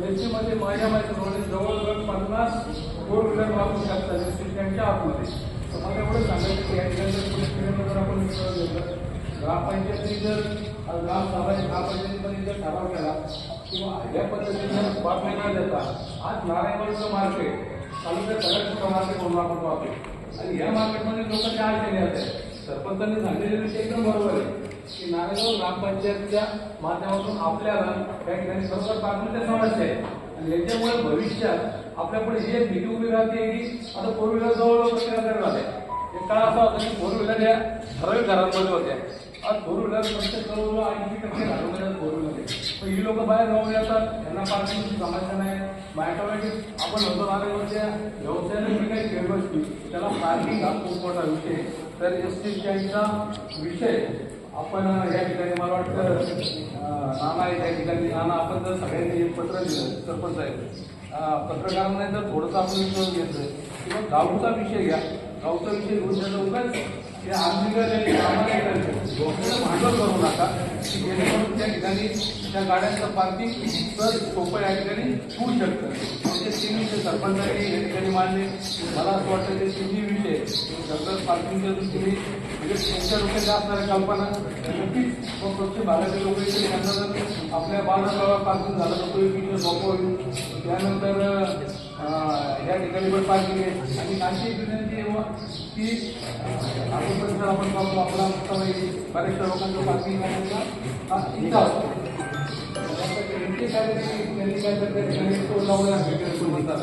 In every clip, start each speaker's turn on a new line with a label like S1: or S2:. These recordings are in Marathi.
S1: याच्यामध्ये माझ्या माहितीप्रमाणे जवळजवळ पन्नास फोर व्हीलर वापरू शकतात त्यांच्या आतमध्ये. तर मला एवढं सांगायचं की या ठिकाणी जर पोलीस स्टेशनला जर आपण विश्वास घेतला ग्रामपंचायतीने जर आज ग्रामसभा ग्रामपंचायतीमध्ये जर ठराव केला किंवा या पद्धतीने बातमी न देता आज नारायणवाडीचं मार्केट तालुक्यात सगळ्यात मार्केट म्हणून आपण पाहतो आणि या मार्केटमध्ये लोक काय केले आहेत सरपंचांनी सांगितलेले विषय एकदम बरोबर आहे. की नारायण ग्रामपंचायतच्या माध्यमातून आपल्याला त्या ठिकाणी बरोबर प्राथमिक समस्या आहे आणि याच्यामुळे भविष्यात आपल्यापुढे ही एक भीती उभी राहते की आता फोर व्हीलर जवळ प्रत्येकाकडे राहते एक काळ असा होता की फोर व्हीलर या ठराविक घरांमध्ये होत्या. आज फोर व्हीलर प्रत्येक जवळजवळ ऐंशी टक्के घरामध्ये फोर व्हीलर पण ही लोक बाहेर जाऊन येतात त्यांना पार्किंगची समस्या नाही. ऑटोमॅटिक आपण होतो नारायणच्या व्यवसायाने जी काही खेळ त्याला पार्किंग हा खूप मोठा विषय तर एस टी स्टँडचा विषय आपण या ठिकाणी मला वाटतं नाना आहे त्या ठिकाणी. नाना आपण जर सगळ्यांनी एक पत्र दिलं सरपंच आहे पत्रकारांना जर थोडंसं आपण विश्वास घेतलं किंवा गावचा विषय घ्या. गावचा विषय घेऊन त्याचा उगाच हे आर्थिक भांडवल करू नका. की जेणेकरून त्या ठिकाणी त्या गाड्यांचं पार्किंग तर सोपं या ठिकाणी होऊ शकतं. म्हणजे तिन्ही सरपंचांनी या ठिकाणी मांडले मला असं वाटतं ते तिन्ही विषय जंगल पार्किंगच्या दृष्टीने म्हणजे त्यांच्या डोक्यात असणाऱ्या कल्पना. नक्कीच मग स्वच्छ भारताचे लोक इथे त्यांना जर आपल्या बाजारावर पार्किंग झालं तर तो एक विषय सोपं होईल. त्यानंतर या ठिकाणी पण पार्किंग आहे आणि नाशिक विनंती आहे की अं, आपण परिसर आपण पाहतो आपला मुक्ताबाई बऱ्याचशा लोकांचा पार्किंग करण्याचा हा इच्छा असतो काय त्यांनी काय तो लावला आहे, भेटेल तो म्हणतात.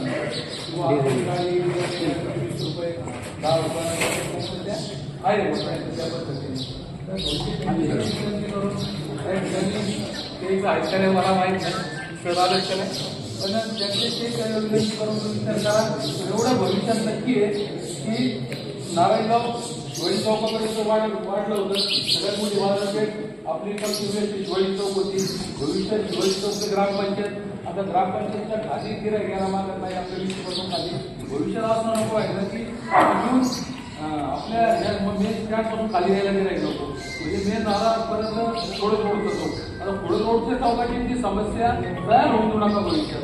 S1: किंवा वीस रुपये दहा रुपये आहे त्या पद्धतीने विनंती करून त्या ते ऐकलं आहे मला माहीत नाही सर आलं का नाही पण त्यांचे ते करून करा एवढं भविष्यात नक्की आहे की नारायणगाव शिवाजी चौकापर्यंत वाढ वाढलं होतं. सगळ्यात मोठी बाजारपेठ आपली कल्पित शिवाजी चौक होती. भविष्यात शिवाजी चौक ग्रामपंचायत आता ग्रामपंचायतच्या खाली गिरा घ्यायला मागत नाही आपल्या वीसपासून खाली. भविष्यात असं नको आहे ना की इथून, आपल्या मेन स्टँडपासून खाली यायला गेला नको म्हणजे मेन दारापर्यंत थोडं थोडं जातो आता पुढे रोडच्या चौकाची जी समस्या तयार होऊन देऊ नका भविष्यात.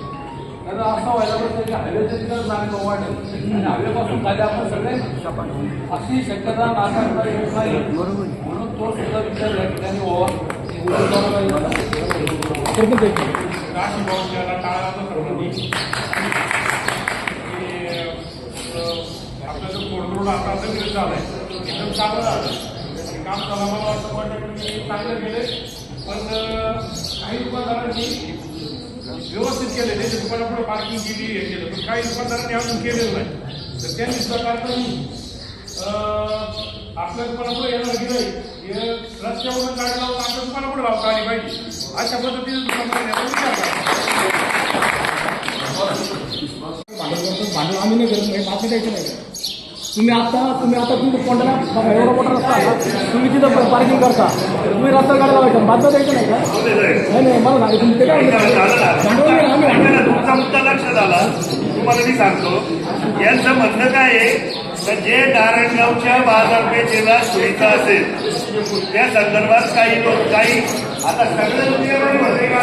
S1: तर असं व्हायला पाहिजे की हायवेच्या तिकडे जाणे वाटेल आणि हायवेपासून खाली आपण सगळे अशी शक्यता नाकारता येत नाही. म्हणून तो सुद्धा विचार या ठिकाणी व्हावा.
S2: आपला जो कोडरोड आता आता विरोध एकदम चांगलं झालं काम झालं मला असं वाटतं की चांगलं गेले पण काही दुकानदारांनी व्यवस्थित केले. त्याच्या दुकानापुढे पार्किंग केली हे केलं. पण काही दुकानदारांनी अजून केलेलं नाही. तर त्यांनी सरकारनं अं, आपल्या दुकानापुढे येणार गिराई हे रस्त्यावरून गाडी लावून आपल्या दुकानापुढे लावता आली पाहिजे. अशा पद्धतीने दुकानदार आपण विचार करा.
S3: भांडवल आम्ही नाही करत नाही बाकी द्यायचं नाही. तुम्ही आता तुम्ही आता तुम्ही कोणत्याला बघा एवढा मोठा रस्ता आहे. तुम्ही तिथं पार्किंग करता. तुम्ही रस्ता काढायला लावायचं. बाध्य द्यायचं नाही का? नाही नाही मला सांगा तुम्ही ते काय
S4: तुमचा मुद्दा लक्षात आला तुम्हाला मी सांगतो यांचं म्हणणं काय आहे? तर जे नारायणगावच्या बाजारपेठेला सुविधा असेल त्या संदर्भात काही लोक काही आता सगळे म्हणते का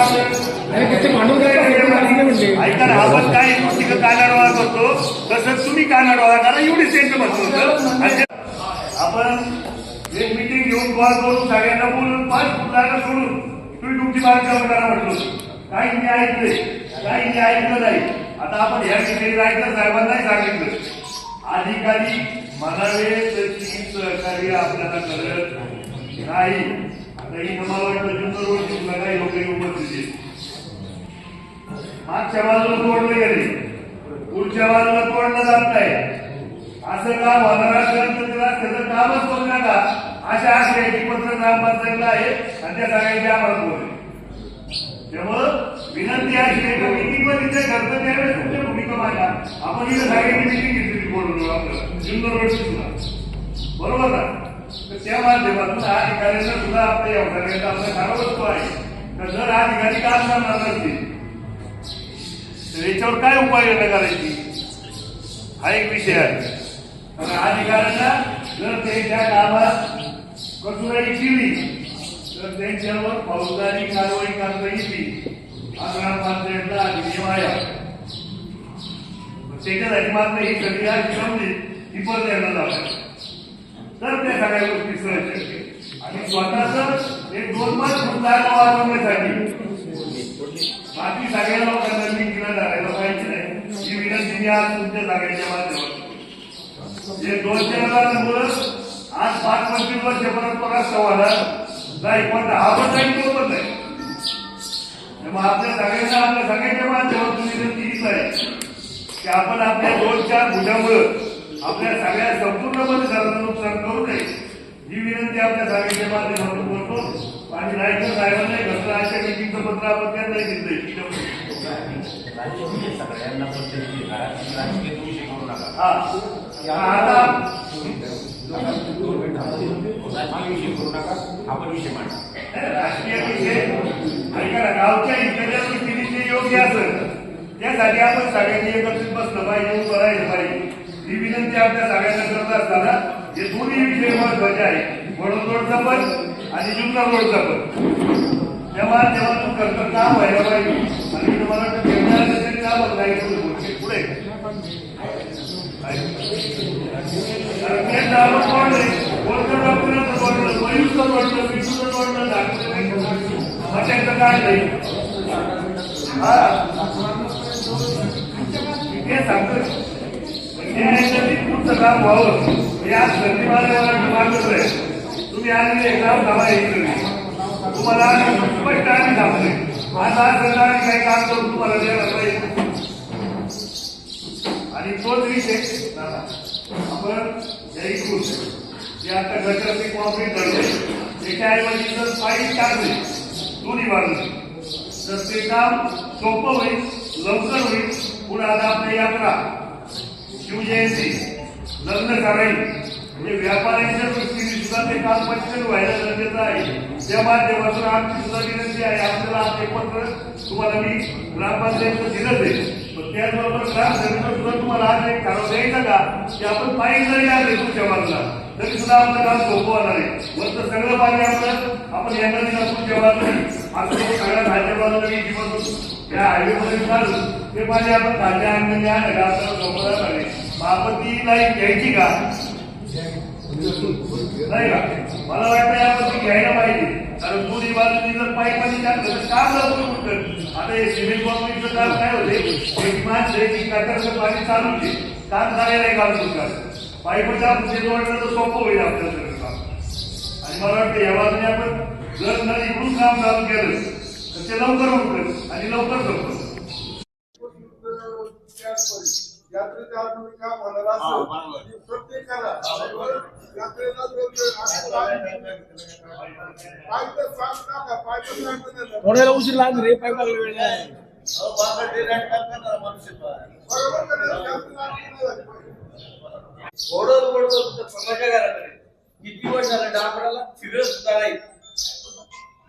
S4: ऐका ना आपण काय नुसती कानाडवाळा करतो. तसं तुम्ही कानाडवाळा करा एवढीच त्यांचं म्हणणं होतं आणि ते- आपण एक मिटिंग घेऊन कॉल करून सगळ्यांना बोलून पाच जागा सोडून तुम्ही तुमची बांधकाम करा म्हटलं. काही मी ऐकले काही मी ऐकलं नाही. आता आपण ह्या ठिकाणी ऐकलं साहेबांनाही सांगितलं. अधिकारी म्हणावे तशी सहकार्य आपल्याला करत नाही. आता मला वाटलं जुन्नर रोडची सुद्धा काही लोक उपस्थित मागच्या बाजूला तोडलं गेले. पुढच्या बाजूला तोडलं जात नाही असं का होणार त्याचं कामच करू नका. अशा आशयाची पत्र ग्रामपंचायतला आहे आणि त्या सगळ्यांची आम्हाला बोलले त्यामुळं विनंती अशी आहे का मिटिंग पण इथे करतो त्यावेळेस तुमच्या भूमिका माझ्या आपण इथे सगळ्यांनी मिटिंग घेतली बोलून आपल्याला जुन्नर रोड सुद्धा बरोबर ना त्या माध्यमातून हा अधिकाऱ्यांना सुद्धा आपल्या व्यवसायाचा आपला खरा वस्तू आहे. तर जर हा अधिकारी काम करणार नसतील तर याच्यावर काय उपाययोजना करायची? हा एक विषय आहे. आणि अधिकाऱ्यांना जर ते त्या कामात कसुराई केली तर त्यांच्यावर फौजदारी कारवाई करता येते. हा ग्रामपंचायतला अधिनियम आहे. त्याच्यासाठी मात्र ही सगळी आज शिकवली ही परत येणार जाणार तर त्या सगळ्या गोष्टी सहज शकते आणि स्वतःच एक दोन मत जागा वाचवण्यासाठी बाकी सगळ्या लोकांना मी तिला जायला पाहिजे नाही ही विनंती मी आज तुमच्या जागेच्या माध्यमातून. हे दोनशे हजार मुलं आज पाच पंचवीस वर्षापर्यंत परास्त व्हायला नाही पण हा पण नाही तो पण नाही मग आपल्या सगळ्यांना आपल्या सगळ्यांच्या माध्यमातून विनंती हीच आहे की आपण आपल्या दोन चार भुजामुळं आपल्या सगळ्या संपूर्णपणे घराचं नुकसान करू नये. ही विनंती आपल्या सगळ्यांच्या माध्यमातून करतो आणि नायकर साहेबांनाही घटना अशा पत्र आपण त्यांनाही दिलंय.
S5: सगळ्यांना विषय करू नका आपण विषय मांडा
S4: राष्ट्रीय विषय ऐका गावच्या इकडच्या दृष्टीने योग्य असेल त्यासाठी आपण सगळ्यांनी एकत्रित बसलं पाहिजे उभं राहिलं पाहिजे. ही विनंती आपल्या सगळ्यांना करत असताना हे दोन्ही विषय महत्त्वाचे आहे. वडोद रोडचा पण आणि जुन्नर रोडचा पण. तेव्हा तू करतो काम व्हायला पाहिजे आणि तुम्हाला काम नाही पुढे काय नाही. हा. सांगतो हे तुमचं काम व्हावं हे आज संधी माझ्या मागत आहे तुम्ही आज एक धावा येईल तुम्हाला स्पष्ट आम्ही सांगतोय आता सरकारने काही काम करून तुम्हाला द्यायला पाहिजे आणि तोच विषय आपण जयपूर जे आता गटरचे कॉन्क्रीट घडले त्याच्या जर पाईप टाकले दोन्ही बाजूने तर ते काम सोपं होईल लवकर होईल पुढे आता आपली यात्रा शिवजयंती. लग्न कारण म्हणजे व्यापाऱ्यांच्या दृष्टीने सुद्धा ते काल पटकन व्हायला गरजेचं आहे. त्या माध्यमातून आमची सुद्धा विनंती आहे. आपल्याला आपले पत्र तुम्हाला मी ग्रामपंचायतचं दिलं आहे. पण त्याचबरोबर ग्रामसभेचं सुद्धा तुम्हाला आज एक ठराव द्यायचा का? की आपण पाणी जरी आले तुमच्या बाजूला तरी सुद्धा आपलं काम सोपं होणार आहे. वरचं सगळं पाणी आपलं आपण यांना दिलं तुमच्या बाजूला असं सगळ्या खालच्या मी या हायवेमध्ये चालू. ते माझे आपण खाते अंगाने द्या का आपल्याला सोपं मग आपण ती घ्यायची का? नाही का? मला वाटतं यामध्ये घ्यायला पाहिजे. कारण दोन्ही बाजूनी जर पाईपाणी टाकलं तर काम जातो आता हे सिमेंट कॉन्क्रीटचं काम काय होते? एक माणसं एक की कटरचं पाणी चालू दे. काम करायला काम सुटणार पाईपच्या पुढे जोडलं तर सोपं होईल आपलं सगळं काम. आणि मला वाटतं या बाजूने आपण जर जर इकडून काम चालू केलं तर ते लवकर होतं आणि लवकर संपतं
S6: काम होणार असेल प्रत्येकाला
S3: थोड्याला उशीर लागला रे पाईप लागला वेळ.
S7: थोडं थोडं किती वर्ष झालं डांबराला फिरत सुद्धा नाही.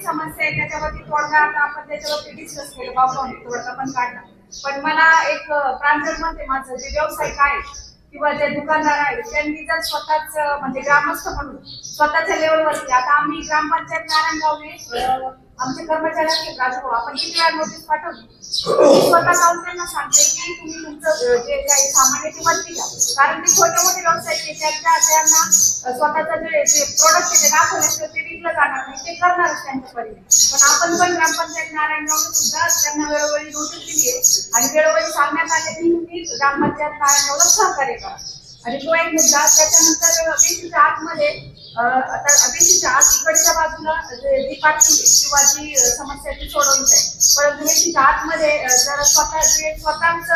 S8: समस्या आहे त्याच्यावरती थोडा आता आपण त्याच्यावरती डिस्कस केलं. बाबा थोडंसं पण काढलं. पण मला एक प्रांजळ मत माझं जे व्यावसायिक आहे किंवा जे दुकानदार आहेत त्यांनी जर स्वतःच म्हणजे ग्रामस्थ म्हणून स्वतःच्या लेवलवरती आता आम्ही ग्रामपंचायत नारायणगावने आमचे कर्मचाऱ्यांचे असतील हो. आपण किती वेळा नोटीस पाठवली? मी स्वतः जाऊन त्यांना सांगते की तुम्ही तुमचं जे काही सामान आहे ते वरती घ्या. कारण ते छोटे मोठे व्यवसाय त्यांच्या त्यांना स्वतःचं जे जे प्रोडक्ट आहे ते दाखवण्याचं ते विकलं जाणार नाही ते करणारच त्यांच्या परीने. पण आपण पण ग्रामपंचायत नारायणगावने सुद्धा त्यांना वेळोवेळी नोटीस दिली आहे. आणि वेळोवेळी सांगण्यात आले की तुम्ही ग्रामपंचायत नारायणगावला सहकार्य करा. आणि तो एक मुद्दा त्याच्यानंतर वेशीच्या आतमध्ये आता वेशीच्या आत इकडच्या बाजूला जे जी पार्किंग किंवा जी समस्या ती सोडवली जाईल. परंतु वेशीच्या आतमध्ये जर स्वतः जे स्वतःच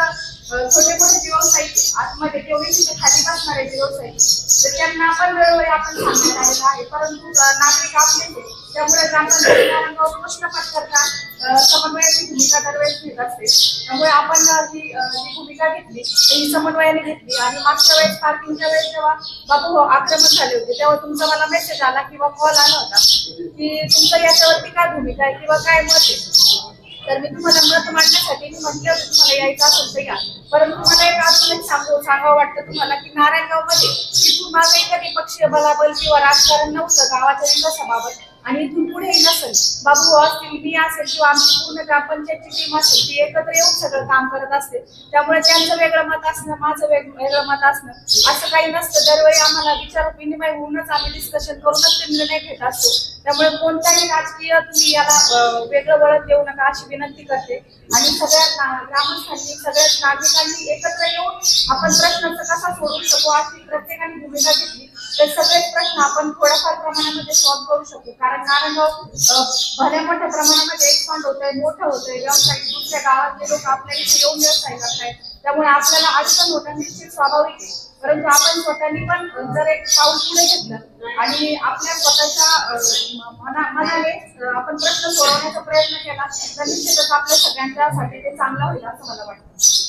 S8: छोटे मोठे जे व्यावसायिक आतमध्ये किंवा तिथे खाली बसणारे जे व्यावसायिक तर त्यांना पण वेळोवेळी आपण सांगण्यात आलेलं आहे. परंतु नागरिक आपले त्यामुळे ग्रामपंचायत नारायणगाव प्रश्न पत्करता समन्वयाची भूमिका दरवेळेस घेत असते. त्यामुळे आपण जी जी भूमिका घेतली ती समन्वयाने घेतली. आणि मागच्या वेळेस पार्किंगच्या वेळेस जेव्हा बाबू हो, आक्रमण झाले होते तेव्हा तुमचा मला मेसेज आला किंवा कॉल आला होता की तुमचं याच्यावरती काय भूमिका आहे किंवा काय मत आहे? तर मी तुम्हाला मत मांडण्यासाठी मी म्हटलं होतं तुम्हाला यायचं असेल तर या. परंतु मला एक अजून एक सांगू सांगावं वाटतं तुम्हाला की नारायणगावमध्ये इथून मागे कधी पक्षीय बलाबल किंवा राजकारण नव्हतं गावाच्या विकासाबाबत. आणि इथून पुढेही नसेल बाबू असतील मी असेल किंवा आमची पूर्ण ग्रामपंचायतची टीम असेल ती एकत्र येऊन सगळं काम करत असते. त्यामुळे त्यांचं वेगळं मत असणं माझं वेग वेगळं मत असणं असं काही नसतं. दरवेळी आम्हाला विचार विनिमय होऊनच आम्ही डिस्कशन करूनच ते निर्णय घेत असतो. त्यामुळे कोणताही राजकीय तुम्ही याला वेगळं वळण देऊ नका अशी विनंती करते. आणि सगळ्या ग्रामस्थांनी सगळ्या नागरिकांनी एकत्र येऊन आपण प्रश्नाचं कसा सोडवू शकू अशी प्रत्येकाने भूमिका घेतली. तर सगळेच प्रश्न आपण थोड्याफार प्रमाणामध्ये सॉल्व्ह करू शकू. कारण नारायणगाव भल्या मोठ्या प्रमाणामध्ये एक्सपांड होत आहे मोठं होतंय व्यावसायिक दुसऱ्या गावातले लोक आपल्या इथे येऊन व्यवसाय करतायत. त्यामुळे आपल्याला अडचण होणं निश्चित स्वाभाविक आहे. परंतु आपण स्वतःनी पण जर एक पाऊल पुढे घेतलं आणि आपल्या स्वतःच्या मना मनाने आपण प्रश्न सोडवण्याचा प्रयत्न केला तर निश्चितच आपल्या सगळ्यांच्यासाठी ते चांगलं होईल असं मला वाटतं.